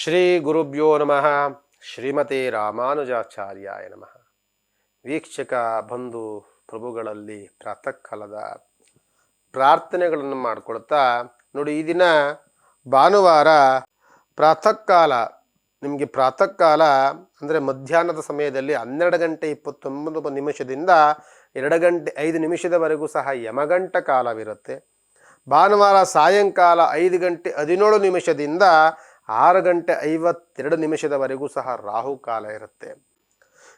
ಶ್ರೀ ಗುರುಭ್ಯೋ ನಮಃ ಶ್ರೀಮತಿ ರಾಮಾನುಜಾಚಾರ್ಯಾಯ ನಮಃ ವೀಕ್ಷಕ, ಬಂಧು, ಪ್ರಭುಗಳಲ್ಲಿ ಪ್ರಾತಃ ಕಾಲದ ಪ್ರಾರ್ಥನೆಗಳನ್ನು ಮಾಡಿಕೊಳ್ತಾ ನೋಡಿ, ಈ ದಿನ ಭಾನುವಾರ ಪ್ರಾತಃ ಕಾಲ ನಿಮಗೆ ಪ್ರಾತಃ ಕಾಲ ಅಂದರೆ ಮಧ್ಯಾಹ್ನದ ಸಮಯದಲ್ಲಿ ಹನ್ನೆರಡು ಗಂಟೆ ಇಪ್ಪತ್ತೊಂಬತ್ತು ನಿಮಿಷದಿಂದ ಎರಡು ಗಂಟೆ ಐದು ನಿಮಿಷದವರೆಗೂ ಸಹ ಯಮಗಂಟ ಕಾಲವಿರುತ್ತೆ. ಭಾನುವಾರ ಸಾಯಂಕಾಲ ಐದು ಗಂಟೆ ಹದಿನೇಳು ನಿಮಿಷದಿಂದ ಆರು ಗಂಟೆ ಐವತ್ತೆರಡು ನಿಮಿಷದವರೆಗೂ ಸಹ ರಾಹುಕಾಲ ಇರುತ್ತೆ.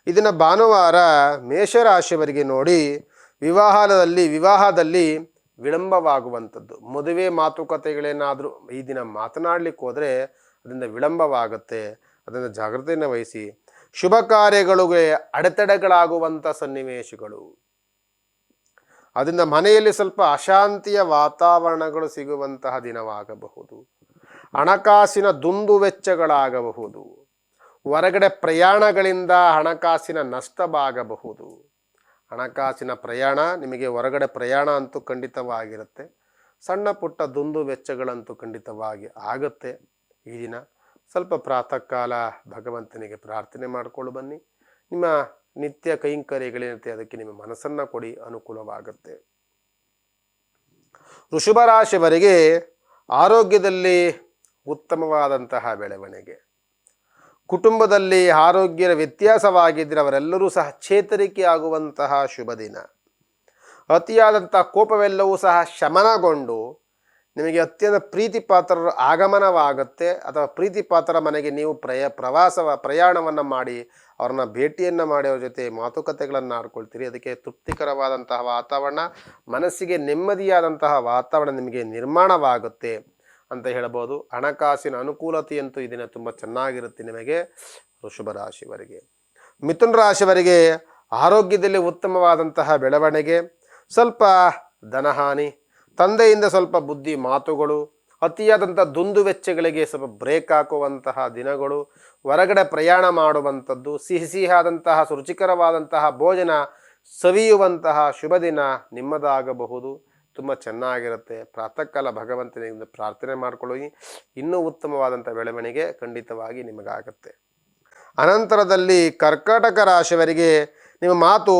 ಇದನ್ನು ಭಾನುವಾರ ಮೇಷರಾಶಿಯವರಿಗೆ ನೋಡಿ ವಿವಾಹದಲ್ಲಿ ವಿವಾಹದಲ್ಲಿ ವಿಳಂಬವಾಗುವಂಥದ್ದು. ಮದುವೆ ಮಾತುಕತೆಗಳೇನಾದರೂ ಈ ದಿನ ಮಾತನಾಡಲಿಕ್ಕೆ ಹೋದರೆ ಅದರಿಂದ ವಿಳಂಬವಾಗುತ್ತೆ. ಅದರಿಂದ ಜಾಗ್ರತೆಯನ್ನು ವಹಿಸಿ. ಶುಭ ಕಾರ್ಯಗಳಿಗೆ ಅಡೆತಡೆಗಳಾಗುವಂಥ ಸನ್ನಿವೇಶಗಳು. ಅದರಿಂದ ಮನೆಯಲ್ಲಿ ಸ್ವಲ್ಪ ಅಶಾಂತಿಯ ವಾತಾವರಣಗಳು ಸಿಗುವಂತಹ ದಿನವಾಗಬಹುದು. ಹಣಕಾಸಿನ ದುಂದು ವೆಚ್ಚಗಳಾಗಬಹುದು ಹೊರಗಡೆ ಪ್ರಯಾಣಗಳಿಂದ ಹಣಕಾಸಿನ ನಷ್ಟವಾಗಬಹುದು. ಹಣಕಾಸಿನ ಪ್ರಯಾಣ ನಿಮಗೆ ಹೊರಗಡೆ ಪ್ರಯಾಣ ಅಂತೂ ಖಂಡಿತವಾಗಿರುತ್ತೆ. ಸಣ್ಣ ಪುಟ್ಟ ದುಂದು ವೆಚ್ಚಗಳಂತೂ ಖಂಡಿತವಾಗಿ ಆಗುತ್ತೆ. ಈ ದಿನ ಸ್ವಲ್ಪ ಪ್ರಾತಃ ಕಾಲ ಭಗವಂತನಿಗೆ ಪ್ರಾರ್ಥನೆ ಮಾಡಿಕೊಂಡು ಬನ್ನಿ. ನಿಮ್ಮ ನಿತ್ಯ ಕೈಂಕರ್ಯಗಳೇನಿರುತ್ತೆ ಅದಕ್ಕೆ ನಿಮ್ಮ ಮನಸ್ಸನ್ನು ಕೊಡಿ ಅನುಕೂಲವಾಗುತ್ತೆ. ವೃಷಭ ಆರೋಗ್ಯದಲ್ಲಿ ಉತ್ತಮವಾದಂತಹ ಬೆಳವಣಿಗೆ. ಕುಟುಂಬದಲ್ಲಿ ಆರೋಗ್ಯದ ವ್ಯತ್ಯಾಸವಾಗಿದ್ದರೆ ಅವರೆಲ್ಲರೂ ಸಹ ಚೇತರಿಕೆ ಆಗುವಂತಹ ಶುಭ ದಿನ. ಅತಿಯಾದಂಥ ಕೋಪವೆಲ್ಲವೂ ಸಹ ಶಮನಗೊಂಡು ನಿಮಗೆ ಅತ್ಯಂತ ಪ್ರೀತಿಪಾತ್ರರ ಆಗಮನವಾಗುತ್ತೆ. ಅಥವಾ ಪ್ರೀತಿ ಪಾತ್ರ ಮನೆಗೆ ನೀವು ಪ್ರಯ ಪ್ರವಾಸ ಪ್ರಯಾಣವನ್ನು ಮಾಡಿ ಅವ್ರನ್ನ ಭೇಟಿಯನ್ನು ಮಾಡಿ ಅವ್ರ ಜೊತೆ ಮಾತುಕತೆಗಳನ್ನು ಆಡ್ಕೊಳ್ತೀರಿ. ಅದಕ್ಕೆ ತೃಪ್ತಿಕರವಾದಂತಹ ವಾತಾವರಣ, ಮನಸ್ಸಿಗೆ ನೆಮ್ಮದಿಯಾದಂತಹ ವಾತಾವರಣ ನಿಮಗೆ ನಿರ್ಮಾಣವಾಗುತ್ತೆ. ಅಂತ ಹೇಳ್ಬೋದು. ಹಣಕಾಸಿನ ಅನುಕೂಲತೆಯಂತೂ ಈ ದಿನ ತುಂಬ ಚೆನ್ನಾಗಿರುತ್ತೆ ನಿಮಗೆ. ವೃಷಭ ರಾಶಿವರಿಗೆ ಮಿಥುನ ರಾಶಿವರಿಗೆ ಆರೋಗ್ಯದಲ್ಲಿ ಉತ್ತಮವಾದಂತಹ ಬೆಳವಣಿಗೆ, ಸ್ವಲ್ಪ ಧನಹಾನಿ, ತಂದೆಯಿಂದ ಸ್ವಲ್ಪ ಬುದ್ಧಿ ಮಾತುಗಳು ಅತಿಯಾದಂಥ ದುಂದು ವೆಚ್ಚಗಳಿಗೆ ಸ್ವಲ್ಪ ಬ್ರೇಕ್ ಹಾಕುವಂತಹ ದಿನಗಳು, ಹೊರಗಡೆ ಪ್ರಯಾಣ ಮಾಡುವಂಥದ್ದು, ಸಿಹಿ ಸಿಹಿಯಾದಂತಹ ರುಚಿಕರವಾದಂತಹ ಭೋಜನ ಸವಿಯುವಂತಹ ಶುಭ ದಿನ ನಿಮ್ಮದಾಗಬಹುದು. ತುಂಬ ಚೆನ್ನಾಗಿರುತ್ತೆ. ಪ್ರಾತಃ ಕಾಲ ಭಗವಂತನಿಂದ ಪ್ರಾರ್ಥನೆ ಮಾಡ್ಕೊಳ್ಳಿ. ಇನ್ನೂ ಉತ್ತಮವಾದಂಥ ಬೆಳವಣಿಗೆ ಖಂಡಿತವಾಗಿ ನಿಮಗಾಗುತ್ತೆ. ಅನಂತರದಲ್ಲಿ ಕರ್ಕಾಟಕ ರಾಶಿಯವರಿಗೆ ನಿಮ್ಮ ಮಾತು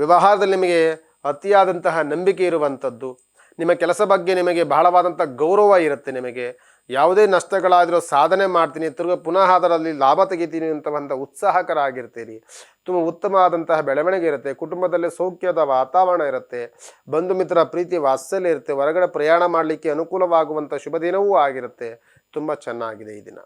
ವ್ಯವಹಾರದಲ್ಲಿ ನಿಮಗೆ ಅತಿಯಾದಂತಹ ನಂಬಿಕೆ ಇರುವಂಥದ್ದು. ನಿಮ್ಮ ಕೆಲಸ ಬಗ್ಗೆ ನಿಮಗೆ ಬಹಳವಾದಂಥ ಗೌರವ ಇರುತ್ತೆ ನಿಮಗೆ. ಯಾವುದೇ ನಷ್ಟಗಳಾದರೂ ಸಾಧನೆ ಮಾಡ್ತೀನಿ, ತಿರುಗ ಪುನಃ ಅದರಲ್ಲಿ ಲಾಭ ತೆಗಿತೀನಿ ಅಂತವಂಥ ಉತ್ಸಾಹಕರಾಗಿರ್ತೀರಿ. ತುಂಬ ಉತ್ತಮವಾದಂತಹ ಬೆಳವಣಿಗೆ ಇರುತ್ತೆ, ಕುಟುಂಬದಲ್ಲಿ ಸೌಖ್ಯದ ವಾತಾವರಣ ಇರುತ್ತೆ, ಬಂಧು ಮಿತ್ರ ಪ್ರೀತಿ ವಾತ್ಸಲ್ಯ ಇರುತ್ತೆ, ಹೊರಗಡೆ ಪ್ರಯಾಣ ಮಾಡಲಿಕ್ಕೆ ಅನುಕೂಲವಾಗುವಂಥ ಶುಭ ದಿನವೂ ಆಗಿರುತ್ತೆ. ತುಂಬ ಚೆನ್ನಾಗಿದೆ ಈ ದಿನ.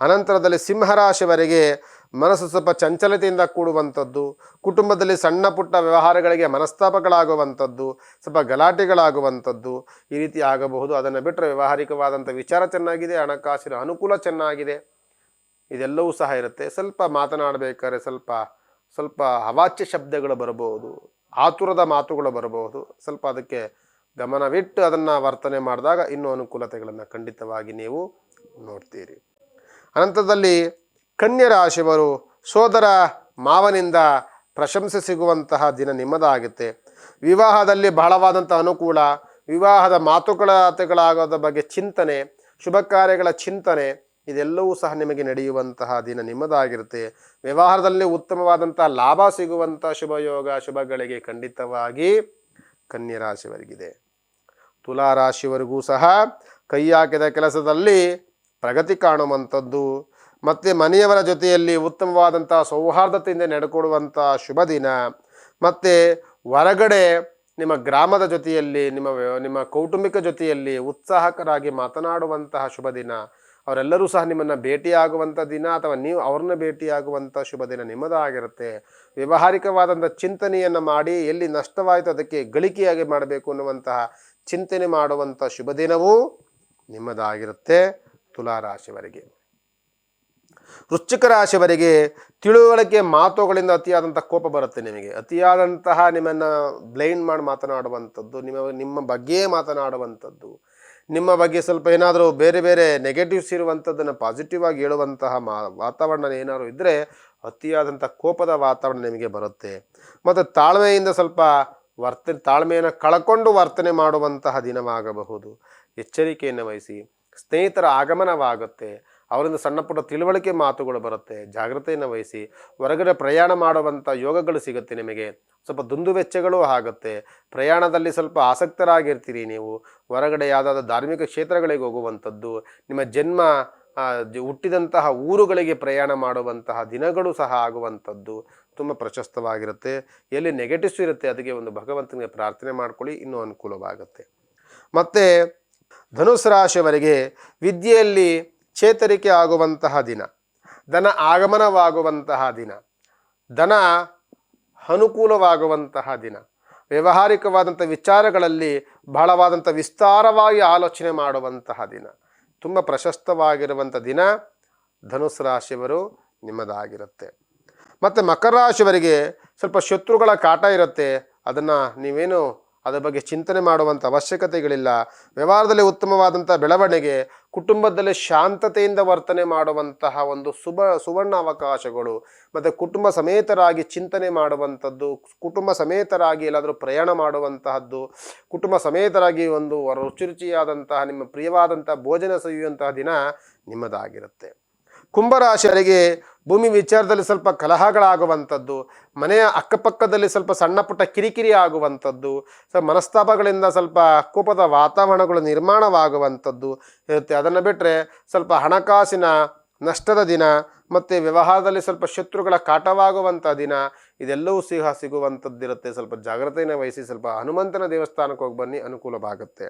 ಅನಂತರದಲ್ಲಿ ಸಿಂಹರಾಶಿವರೆಗೆ ಮನಸ್ಸು ಸ್ವಲ್ಪ ಚಂಚಲತೆಯಿಂದ ಕೂಡುವಂಥದ್ದು, ಕುಟುಂಬದಲ್ಲಿ ಸಣ್ಣ ಪುಟ್ಟ ವ್ಯವಹಾರಗಳಿಗೆ ಮನಸ್ತಾಪಗಳಾಗುವಂಥದ್ದು, ಸ್ವಲ್ಪ ಗಲಾಟೆಗಳಾಗುವಂಥದ್ದು ಈ ರೀತಿ ಆಗಬಹುದು. ಅದನ್ನು ಬಿಟ್ಟರೆ ವ್ಯವಹಾರಿಕವಾದಂಥ ವಿಚಾರ ಚೆನ್ನಾಗಿದೆ, ಹಣಕಾಸಿನ ಅನುಕೂಲ ಚೆನ್ನಾಗಿದೆ. ಇದೆಲ್ಲವೂ ಸಹ ಇರುತ್ತೆ. ಸ್ವಲ್ಪ ಮಾತನಾಡಬೇಕಾದ್ರೆ ಸ್ವಲ್ಪ ಸ್ವಲ್ಪ ಅವಾಚ್ಯ ಶಬ್ದಗಳು ಬರಬಹುದು, ಆತುರದ ಮಾತುಗಳು ಬರಬಹುದು. ಸ್ವಲ್ಪ ಅದಕ್ಕೆ ಗಮನವಿಟ್ಟು ಅದನ್ನು ವರ್ತನೆ ಮಾಡಿದಾಗ ಇನ್ನೂ ಅನುಕೂಲತೆಗಳನ್ನು ಖಂಡಿತವಾಗಿ ನೀವು ನೋಡ್ತೀರಿ. ಅನಂತರದಲ್ಲಿ ಕನ್ಯರಾಶಿವರು ಸೋದರ ಮಾವನಿಂದ ಪ್ರಶಂಸೆ ಸಿಗುವಂತಹ ದಿನ ನಿಮ್ಮದಾಗುತ್ತೆ. ವಿವಾಹದಲ್ಲಿ ಬಹಳವಾದಂಥ ಅನುಕೂಲ, ವಿವಾಹದ ಮಾತುಕತೆಗಳಾಗೋದ ಬಗ್ಗೆ ಚಿಂತನೆ, ಶುಭ ಕಾರ್ಯಗಳ ಚಿಂತನೆ, ಇದೆಲ್ಲವೂ ಸಹ ನಿಮಗೆ ನಡೆಯುವಂತಹ ದಿನ ನಿಮ್ಮದಾಗಿರುತ್ತೆ. ವ್ಯವಹಾರದಲ್ಲಿ ಉತ್ತಮವಾದಂತಹ ಲಾಭ ಸಿಗುವಂಥ ಶುಭಯೋಗ, ಶುಭಗಳಿಗೆ ಖಂಡಿತವಾಗಿ ಕನ್ಯಾ ರಾಶಿಯವರಿಗಿದೆ ತುಲಾ ರಾಶಿಯವರೆಗೂ ಸಹ ಕೈ ಹಾಕಿದ ಕೆಲಸದಲ್ಲಿ ಪ್ರಗತಿ ಕಾಣುವಂಥದ್ದು, ಮತ್ತು ಮನೆಯವರ ಜೊತೆಯಲ್ಲಿ ಉತ್ತಮವಾದಂಥ ಸೌಹಾರ್ದತೆಯಿಂದ ನಡೆಕೊಡುವಂಥ ಶುಭ ದಿನ, ಮತ್ತು ಹೊರಗಡೆ ನಿಮ್ಮ ಗ್ರಾಮದ ಜೊತೆಯಲ್ಲಿ, ನಿಮ್ಮ ನಿಮ್ಮ ಕೌಟುಂಬಿಕ ಜೊತೆಯಲ್ಲಿ ಉತ್ಸಾಹಕರಾಗಿ ಮಾತನಾಡುವಂತಹ ಶುಭ ದಿನ, ಅವರೆಲ್ಲರೂ ಸಹ ನಿಮ್ಮನ್ನು ಭೇಟಿಯಾಗುವಂಥ ದಿನ ಅಥವಾ ನೀವು ಅವ್ರನ್ನ ಭೇಟಿಯಾಗುವಂಥ ಶುಭ ದಿನ ನಿಮ್ಮದಾಗಿರುತ್ತೆ. ವ್ಯವಹಾರಿಕವಾದಂಥ ಚಿಂತನೆಯನ್ನು ಮಾಡಿ ಎಲ್ಲಿ ನಷ್ಟವಾಯಿತು ಅದಕ್ಕೆ ಗಳಿಕೆಯಾಗಿ ಮಾಡಬೇಕು ಅನ್ನುವಂತಹ ಚಿಂತನೆ ಮಾಡುವಂಥ ಶುಭ ದಿನವೂ ನಿಮ್ಮದಾಗಿರುತ್ತೆ. ತುಲಾರಾಶಿಯವರಿಗೆ. ವೃಶ್ಚಿಕ ರಾಶಿವರೆಗೆ ತಿಳುವಳಿಕೆ ಮಾತುಗಳಿಂದ ಅತಿಯಾದಂಥ ಕೋಪ ಬರುತ್ತೆ ನಿಮಗೆ. ಅತಿಯಾದಂತಹ ನಿಮ್ಮನ್ನು ಬ್ಲೈಂಡ್ ಮಾಡಿ ಮಾತನಾಡುವಂಥದ್ದು, ನಿಮ್ಮ ನಿಮ್ಮ ಬಗ್ಗೆ ಮಾತನಾಡುವಂಥದ್ದು, ನಿಮ್ಮ ಬಗ್ಗೆ ಸ್ವಲ್ಪ ಏನಾದರೂ ಬೇರೆ ಬೇರೆ ನೆಗೆಟಿವ್ಸ್ ಇರುವಂಥದ್ದನ್ನು ಪಾಸಿಟಿವ್ ಆಗಿ ಹೇಳುವಂತಹ ಮಾ, ವಾತಾವರಣ ಏನಾದರೂ ಇದ್ದರೆ ಅತಿಯಾದಂಥ ಕೋಪದ ವಾತಾವರಣ ನಿಮಗೆ ಬರುತ್ತೆ. ಮತ್ತು ತಾಳ್ಮೆಯಿಂದ ಸ್ವಲ್ಪ ವರ್ತನೆ, ತಾಳ್ಮೆಯನ್ನು ಕಳ್ಕೊಂಡು ವರ್ತನೆ ಮಾಡುವಂತಹ ದಿನವಾಗಬಹುದು. ಎಚ್ಚರಿಕೆಯನ್ನು ವಹಿಸಿ. ಸ್ನೇಹಿತರ ಆಗಮನವಾಗುತ್ತೆ, ಅವರಿಂದ ಸಣ್ಣ ಪುಟ್ಟ ತಿಳುವಳಿಕೆ ಮಾತುಗಳು ಬರುತ್ತೆ, ಜಾಗ್ರತೆಯನ್ನು ವಹಿಸಿ, ಹೊರಗಡೆ ಪ್ರಯಾಣ ಮಾಡುವಂಥ ಯೋಗಗಳು ಸಿಗುತ್ತೆ ನಿಮಗೆ. ಸ್ವಲ್ಪ ದುಂದುವೆಚ್ಚಗಳು ಆಗುತ್ತೆ. ಪ್ರಯಾಣದಲ್ಲಿ ಸ್ವಲ್ಪ ಆಸಕ್ತರಾಗಿರ್ತೀರಿ ನೀವು. ಹೊರಗಡೆ ಯಾವುದಾದ್ರೂ ಧಾರ್ಮಿಕ ಕ್ಷೇತ್ರಗಳಿಗೆ ಹೋಗುವಂಥದ್ದು, ನಿಮ್ಮ ಜನ್ಮ ಹುಟ್ಟಿದಂತಹ ಊರುಗಳಿಗೆ ಪ್ರಯಾಣ ಮಾಡುವಂತಹ ದಿನಗಳು ಸಹ ಆಗುವಂಥದ್ದು ತುಂಬ ಪ್ರಶಸ್ತವಾಗಿರುತ್ತೆ. ಎಲ್ಲಿ ನೆಗೆಟಿವ್ಸ್ ಇರುತ್ತೆ, ಅದಕ್ಕೆ ಒಂದು ಭಗವಂತನಿಗೆ ಪ್ರಾರ್ಥನೆ ಮಾಡ್ಕೊಳ್ಳಿ, ಇನ್ನೂ ಅನುಕೂಲವಾಗುತ್ತೆ. ಮತ್ತು ಧನುಸ್ ರಾಶಿಯವರಿಗೆ ವಿದ್ಯೆಯಲ್ಲಿ ಚೇತರಿಕೆ ಆಗುವಂತಹ ದಿನ, ಧನ ಆಗಮನವಾಗುವಂತಹ ದಿನ, ಧನ ಅನುಕೂಲವಾಗುವಂತಹ ದಿನ. ವ್ಯಾವಹಾರಿಕವಾದಂಥ ವಿಚಾರಗಳಲ್ಲಿ ಬಹಳವಾದಂಥ ವಿಸ್ತಾರವಾಗಿ ಆಲೋಚನೆ ಮಾಡುವಂತಹ ದಿನ. ತುಂಬ ಪ್ರಶಸ್ತವಾಗಿರುವಂಥ ದಿನ ಧನುಸ್ ರಾಶಿಯವರು ನಿಮ್ಮದಾಗಿರುತ್ತೆ. ಮತ್ತು ಮಕರ ರಾಶಿಯವರಿಗೆ ಸ್ವಲ್ಪ ಶತ್ರುಗಳ ಕಾಟ ಇರುತ್ತೆ. ಅದನ್ನು ನೀವೇನು ಅದರ ಬಗ್ಗೆ ಚಿಂತನೆ ಮಾಡುವಂಥ ಅವಶ್ಯಕತೆಗಳಿಲ್ಲ. ವ್ಯವಹಾರದಲ್ಲಿ ಉತ್ತಮವಾದಂಥ ಬೆಳವಣಿಗೆ, ಕುಟುಂಬದಲ್ಲಿ ಶಾಂತತೆಯಿಂದ ವರ್ತನೆ ಮಾಡುವಂತಹ ಒಂದು ಸುಬ ಸುವರ್ಣ ಅವಕಾಶಗಳು ಮತ್ತು ಕುಟುಂಬ ಸಮೇತರಾಗಿ ಚಿಂತನೆ ಮಾಡುವಂಥದ್ದು, ಕುಟುಂಬ ಸಮೇತರಾಗಿ ಎಲ್ಲಾದರೂ ಪ್ರಯಾಣ ಮಾಡುವಂತಹದ್ದು, ಕುಟುಂಬ ಸಮೇತರಾಗಿ ಒಂದು ರುಚಿ ರುಚಿಯಾದಂತಹ ನಿಮ್ಮ ಪ್ರಿಯವಾದಂಥ ಭೋಜನ ಸವಿಯುವಂತಹ ದಿನ ನಿಮ್ಮದಾಗಿರುತ್ತೆ. ಕುಂಭರಾಶಿಯವರಿಗೆ ಭೂಮಿ ವಿಚಾರದಲ್ಲಿ ಸ್ವಲ್ಪ ಕಲಹಗಳಾಗುವಂಥದ್ದು, ಮನೆಯ ಅಕ್ಕಪಕ್ಕದಲ್ಲಿ ಸ್ವಲ್ಪ ಸಣ್ಣ ಪುಟ್ಟ ಕಿರಿಕಿರಿ ಆಗುವಂಥದ್ದು ಸ್ವಲ್ಪ ಮನಸ್ತಾಪಗಳಿಂದ ಸ್ವಲ್ಪ ಕೋಪದ ವಾತಾವರಣಗಳು ನಿರ್ಮಾಣವಾಗುವಂಥದ್ದು ಇರುತ್ತೆ. ಅದನ್ನು ಬಿಟ್ಟರೆ ಸ್ವಲ್ಪ ಹಣಕಾಸಿನ ನಷ್ಟದ ದಿನ ಮತ್ತು ವ್ಯವಹಾರದಲ್ಲಿ ಸ್ವಲ್ಪ ಶತ್ರುಗಳ ಕಾಟವಾಗುವಂಥ ದಿನ, ಇದೆಲ್ಲವೂ ಸಿಹ ಸಿಗುವಂಥದ್ದಿರುತ್ತೆ. ಸ್ವಲ್ಪ ಜಾಗ್ರತೆಯನ್ನು ವಹಿಸಿ, ಸ್ವಲ್ಪ ಹನುಮಂತನ ದೇವಸ್ಥಾನಕ್ಕೆ ಹೋಗಿ ಬನ್ನಿ, ಅನುಕೂಲವಾಗುತ್ತೆ.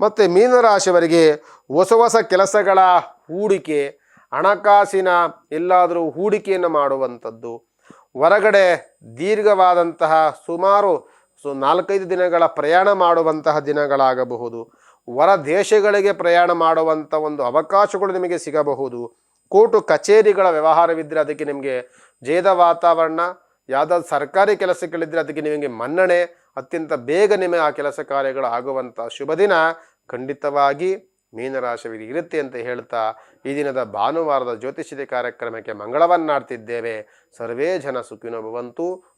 ಮತ್ತು ಮೀನರಾಶಿಯವರಿಗೆ ಹೊಸ ಹೊಸ ಕೆಲಸಗಳ ಹೂಡಿಕೆ ಹಣಕಾಸಿನ ಎಲ್ಲಾದರೂ ಹೂಡಿಕೆಯನ್ನು ಮಾಡುವಂಥದ್ದು. ಹೊರಗಡೆ ದೀರ್ಘವಾದಂತಹ ಸುಮಾರು ಸೊ ನಾಲ್ಕೈದು ದಿನಗಳ ಪ್ರಯಾಣ ಮಾಡುವಂತಹ ದಿನಗಳಾಗಬಹುದು. ಹೊರ ದೇಶಗಳಿಗೆ ಪ್ರಯಾಣ ಮಾಡುವಂಥ ಒಂದು ಅವಕಾಶಗಳು ನಿಮಗೆ ಸಿಗಬಹುದು. ಕೋರ್ಟು ಕಚೇರಿಗಳ ವ್ಯವಹಾರವಿದ್ದರೆ ಅದಕ್ಕೆ ನಿಮಗೆ ಜೇದ ವಾತಾವರಣ, ಯಾವುದಾದ್ರು ಸರ್ಕಾರಿ ಕೆಲಸಗಳಿದ್ದರೆ ಅದಕ್ಕೆ ನಿಮಗೆ ಮನ್ನಣೆ, ಅತ್ಯಂತ ಬೇಗ ನಿಮಗೆ ಆ ಕೆಲಸ ಕಾರ್ಯಗಳು ಆಗುವಂಥ ಶುಭ ದಿನ ಖಂಡಿತವಾಗಿ. ಮೀನರಾಶಿಯವರಿಗೆ ಇರುತ್ತೆ ಅಂತ ಹೇಳ್ತಾ ಈ ದಿನದ ಭಾನುವಾರದ ಜ್ಯೋತಿಷ್ಯತೆ ಕಾರ್ಯಕ್ರಮಕ್ಕೆ ಮಂಗಳವನ್ನಾಡ್ತಿದ್ದೇವೆ. ಸರ್ವೇ ಜನ ಸುಖಿನೋ ಭವಂತು.